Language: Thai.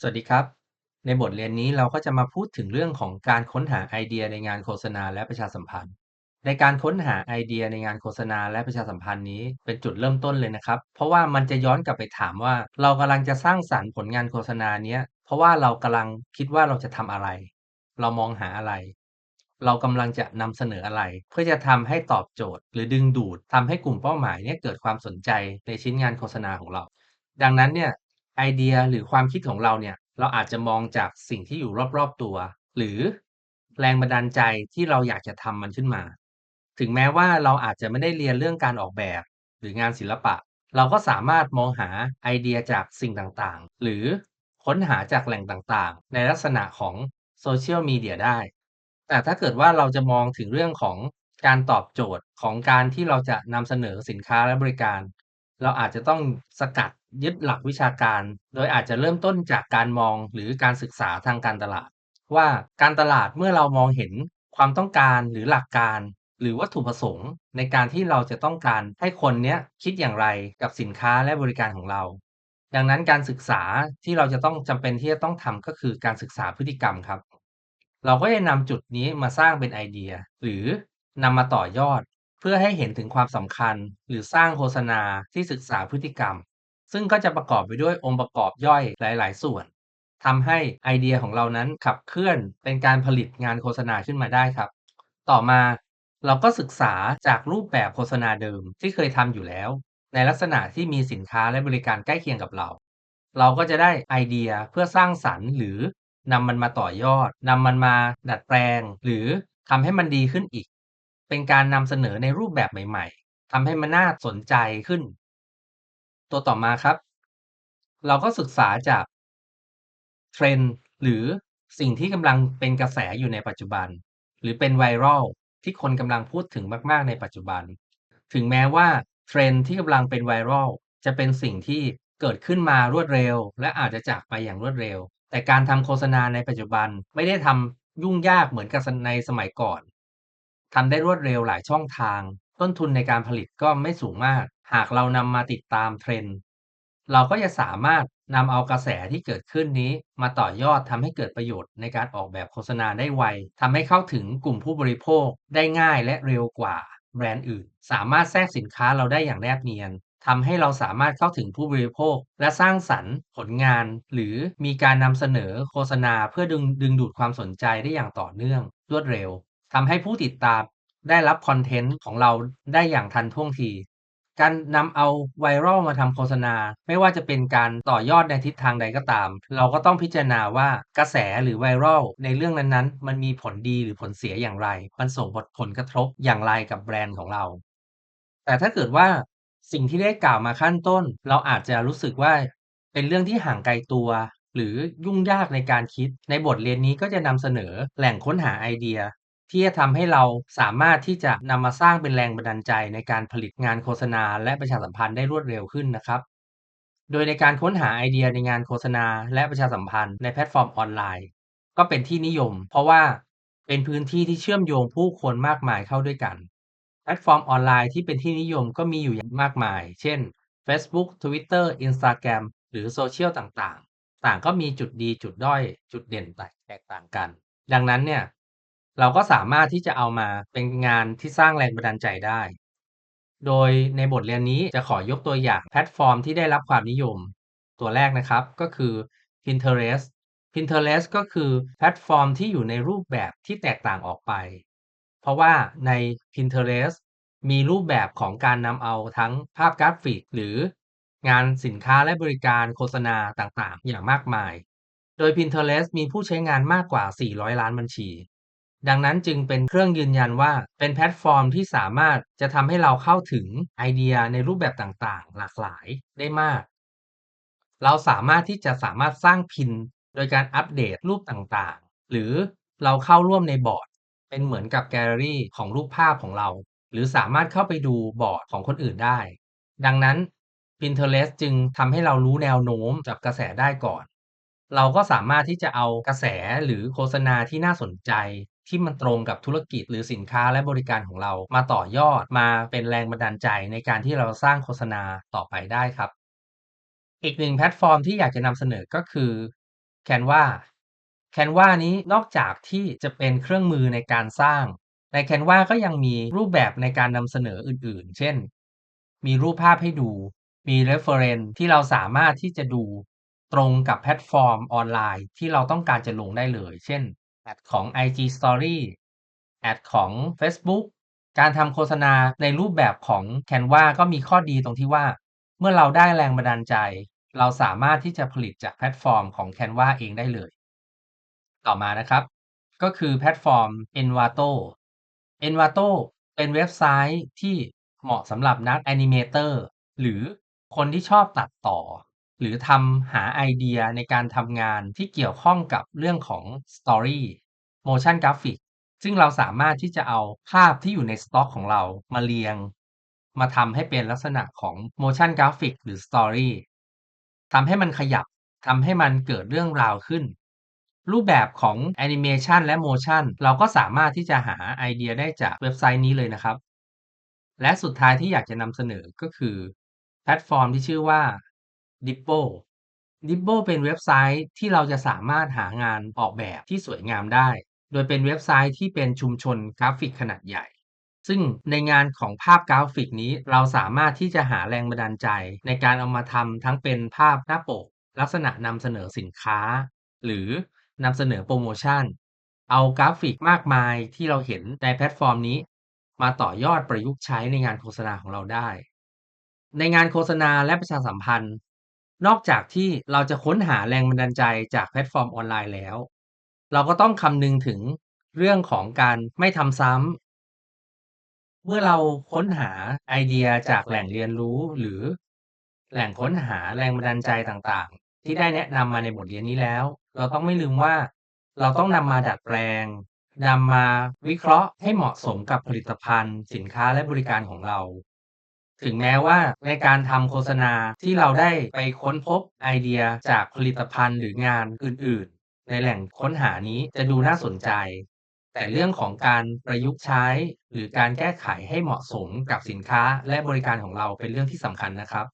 สวัสดีครับ ในบทเรียนนี้เราก็จะมาพูดถึงเรื่องของการค้นหาไอเดียในงานโฆษณาและประชาสัมพันธ์ ในการค้นหาไอเดียในงานโฆษณาและประชาสัมพันธ์นี้เป็นจุดเริ่มต้นเลยนะครับ เพราะว่ามันจะย้อนกลับไปถามว่า เรากำลังจะสร้างสรรค์ผลงานโฆษณาเนี้ยเพราะว่าเรากำลังคิดว่าเราจะทำอะไร เรามองหาอะไร เรากำลังจะนำเสนออะไร เพื่อจะทำให้ตอบโจทย์ หรือดึงดูดทำให้กลุ่มเป้าหมายเนี้ยเกิดความสนใจในชิ้นงานโฆษณาของเราดังนั้นเนี่ย ไอเดียหรือความคิดของเราเนี่ย เราอาจจะมองจากสิ่งที่อยู่รอบๆตัว หรือแรงบันดาลใจที่เราอยากจะทำมันขึ้นมา ถึงแม้ว่าเราอาจจะไม่ได้เรียนเรื่องการออกแบบ หรืองานศิลปะ เราก็สามารถมองหาไอเดียจากสิ่งต่างๆ หรือค้นหาจากแหล่งต่างๆ ในลักษณะของโซเชียลมีเดียได้ แต่ถ้าเกิดว่าเราจะมองถึงเรื่องของการตอบโจทย์ของการที่เราจะนำเสนอสินค้าและบริการ เราอาจจะต้องสกัด ยึดหลักวิชาการ โดยอาจจะเริ่มต้นจากการมองหรือการศึกษาทางการตลาด ว่าการตลาดเมื่อเรามองเห็นความต้องการหรือหลักการ หรือวัตถุประสงค์ ในการที่เราจะต้องการให้คนเนี้ยคิดอย่างไรกับสินค้าและบริการของเรา ดังนั้นการศึกษาที่เราจะต้องจำเป็นที่จะต้องทำก็คือการศึกษาพฤติกรรมครับ เราก็จะนำจุดนี้มาสร้างเป็นไอเดีย หรือนำมาต่อยอด เพื่อให้เห็นถึงความสำคัญ หรือสร้างโฆษณาที่ศึกษาพฤติกรรม ซึ่งก็จะประกอบไปด้วยองค์ประกอบย่อยหลาย ๆ ส่วนทำให้ไอเดียของเรานั้นขับเคลื่อนเป็นการผลิตงานโฆษณาขึ้นมาได้ครับ ต่อมาเราก็ศึกษาจากรูปแบบโฆษณาเดิมที่เคยทำอยู่แล้ว ในลักษณะที่มีสินค้าและบริการใกล้เคียงกับเรา เราก็จะได้ไอเดียเพื่อสร้างสรรค์หรือนำมันมาต่อยอดนำมันมาดัดแปลง หรือทำให้มันดีขึ้นอีก เป็นการนำเสนอในรูปแบบใหม่ ๆทำให้มันน่าสนใจขึ้น ตัวต่อมาครับ เราก็ศึกษาจาก Trend หรือสิ่งที่กำลังเป็นกระแสอยู่ในปัจจุบัน หรือเป็น Viral ที่คนกำลังพูดถึงมากๆในปัจจุบัน ถึงแม้ว่า Trend ที่กำลังเป็น Viral จะเป็นสิ่งที่เกิดขึ้นมารวดเร็ว และอาจจะจากไปอย่างรวดเร็ว แต่การทำโฆษณาในปัจจุบันไม่ได้ทำยุ่งยากเหมือนกับในสมัยก่อนทำได้รวดเร็วหลายช่องทาง ต้นทุนในการผลิตก็ไม่สูงมาก หากเรานำมาติดตาม Trend เราก็จะสามารถนำเอากระแสที่เกิดขึ้นนี้มาต่อยอดทำให้เกิดประโยชน์ในการออกแบบโฆษณาได้ไวทำให้เข้าถึงกลุ่มผู้บริโภคได้ง่ายและเร็วกว่าแบรนด์อื่น สามารถแทรกสินค้าเราได้อย่างแนบเนียนทำให้เราสามารถเข้าถึงผู้บริโภค และสร้างสรรค์ผลงาน หรือมีการนำเสนอโฆษณาเพื่อดึงดึงดูดความสนใจได้อย่างต่อเนื่องรวดเร็วทำให้ผู้ติดตามได้รับคอนเทนต์ของเราได้อย่างทันท่วงที การนำเอา Viral มาทำโฆษณา ไม่ว่าจะเป็นการต่อยอดในทิศทางใดก็ตาม เราก็ต้องพิจารณาว่ากระแสหรือ Viral ในเรื่องนั้นๆ มันมีผลดีหรือผลเสียอย่างไร มันส่งผลผลกระทบอย่างไรกับแบรนด์ของเรา แต่ถ้าเกิดว่าสิ่งที่ได้กล่าวมาขั้นต้น เราอาจจะรู้สึกว่าเป็นเรื่องที่ห่างไกลตัว หรือยุ่งยากในการคิดในบทเรียนนี้ก็จะนำเสนอแหล่งค้นหาไอเดีย ที่จะทำให้เราสามารถที่จะนำมาสร้างเป็นแรงบันดาลใจในการผลิตงานโฆษณา และประชาสัมพันธ์ได้รวดเร็วขึ้นนะครับ โดยในการค้นหาไอเดียในงานโฆษณา และประชาสัมพันธ์ในแพลตฟอร์มออนไลน์ ก็เป็นที่นิยม เพราะว่าเป็นพื้นที่ที่เชื่อมโยงผู้คนมากมายเข้าด้วยกัน แพลตฟอร์มออนไลน์ที่เป็นที่นิยมก็มีอยู่อย่างมากมาย เช่น Facebook Twitter Instagram หรือโซเชียลต่างๆ ต่างก็มีจุดดีจุดด้อย จุดเด่นแตกต่างกัน ดังนั้นเนี่ย เราก็สามารถที่จะเอามาเป็นงานที่สร้างแรงบันดาลใจได้ โดยในบทเรียนนี้จะขอยกตัวอย่างแพลตฟอร์มที่ได้รับความนิยม ตัวแรกนะครับก็คือ Pinterest Pinterest ก็คือแพลตฟอร์มที่อยู่ในรูปแบบที่แตกต่างออกไป เพราะว่าใน Pinterest มีรูปแบบของการนำเอาทั้งภาพกราฟิก หรืองานสินค้าและบริการโฆษณาต่างๆ อย่างมากมาย โดย Pinterest มีผู้ใช้งานมากกว่า 400 ล้านบัญชี ดังนั้นจึงเป็นเครื่องยืนยันว่าเป็นแพลตฟอร์มที่สามารถจะทำให้เราเข้าถึงไอเดียในรูปแบบต่างๆ หลากหลายได้มาก เราสามารถที่จะสามารถสร้างพิน โดยการอัปเดตรูปต่างๆ หรือเราเข้าร่วมในบอร์ด เป็นเหมือนกับแกลเลอรี่ของรูปภาพของเรา หรือสามารถเข้าไปดูบอร์ดของคนอื่นได้ ดังนั้น Pinterest จึงทำให้เรารู้แนวโน้มจากกระแสได้ก่อน เราก็สามารถที่จะเอากระแสหรือโฆษณาที่น่าสนใจที่มันตรงกับธุรกิจหรือสินค้าและบริการของเรามาต่อยอดมาเป็นแรงบันดาลใจในการที่เราสร้างโฆษณาต่อไปได้ครับ อีกหนึ่งแพลตฟอร์มที่อยากจะนำเสนอก็คือ Canva Canva นี้นอกจากที่จะเป็นเครื่องมือในการสร้าง ใน Canva ก็ยังมีรูปแบบในการนำเสนออื่น ๆ เช่น มีรูปภาพให้ดู มี reference ที่เราสามารถที่จะดู ตรงกับแพลตฟอร์มออนไลน์ที่เราต้องการจะลงได้เลย เช่นแอดของ IG Story แอดของเฟซบุ๊กการทำโฆษณาในรูปแบบของ Canva ก็มีข้อดีตรงที่ว่า เมื่อเราได้แรงบันดาลใจ เราสามารถที่จะผลิตจากแพลตฟอร์มของ Canva เองได้เลย ต่อมานะครับ ก็คือแพลตฟอร์ม Envato Envato เป็นเว็บไซต์ที่เหมาะสำหรับนักแอนิเมเตอร์หรือคนที่ชอบตัดต่อ หรือทำหาไอเดียในการทำงานที่เกี่ยวข้องกับเรื่องของ Story Motion Graphic ซึ่งเราสามารถที่จะเอาภาพที่อยู่ในสต็อกของเรามาเรียง มาทำให้เป็นลักษณะของ Motion Graphic หรือ Story ทำให้มันขยับทำให้มันเกิดเรื่องราวขึ้น รูปแบบของแอนิเมชันและ Motion เราก็สามารถที่จะหาไอเดียได้จากเว็บไซต์นี้เลยนะครับ และสุดท้ายที่อยากจะนำเสนอก็คือแพลตฟอร์มที่ชื่อว่า Dippo Dippo เป็นเว็บไซต์ที่เราจะสามารถหางานออกแบบที่สวยงามได้ โดยเป็นเว็บไซต์ที่เป็นชุมชนกราฟิกขนาดใหญ่ ซึ่งในงานของภาพกราฟิกนี้เราสามารถที่จะหาแรงบันดาลใจ ในการเอามาทำทั้งเป็นภาพหน้าปก ลักษณะนำเสนอสินค้า หรือนำเสนอโปรโมชั่น เอากราฟิกมากมายที่เราเห็นในแพลตฟอร์มนี้ มาต่อยอดประยุกต์ใช้ในงานโฆษณาของเราได้ ในงานโฆษณาและประชาสัมพันธ์ นอกจากที่เราจะค้นหาแรงบันดาลใจจากแพลตฟอร์มออนไลน์แล้ว เราก็ต้องคำนึงถึงเรื่องของการไม่ทำซ้ำ เมื่อเราค้นหาไอเดียจากแหล่งเรียนรู้หรือ แหล่งค้นหาแรงบันดาลใจต่างๆ ที่ได้แนะนำมาในบทเรียนนี้แล้ว เราต้องไม่ลืมว่า เราต้องนำมาดัดแปลงนำมาวิเคราะห์ให้เหมาะสมกับผลิตภัณฑ์ สินค้าและบริการของเรา ถึงแม้ว่าในการทำโฆษณาที่เราได้ไปค้นพบไอเดียจากผลิตภัณฑ์หรืองานอื่น ๆ ในแหล่งค้นหานี้จะดูน่าสนใจ แต่เรื่องของการประยุกต์ใช้ หรือการแก้ไขให้เหมาะสมกับสินค้าและบริการของเราเป็นเรื่องที่สำคัญนะครับ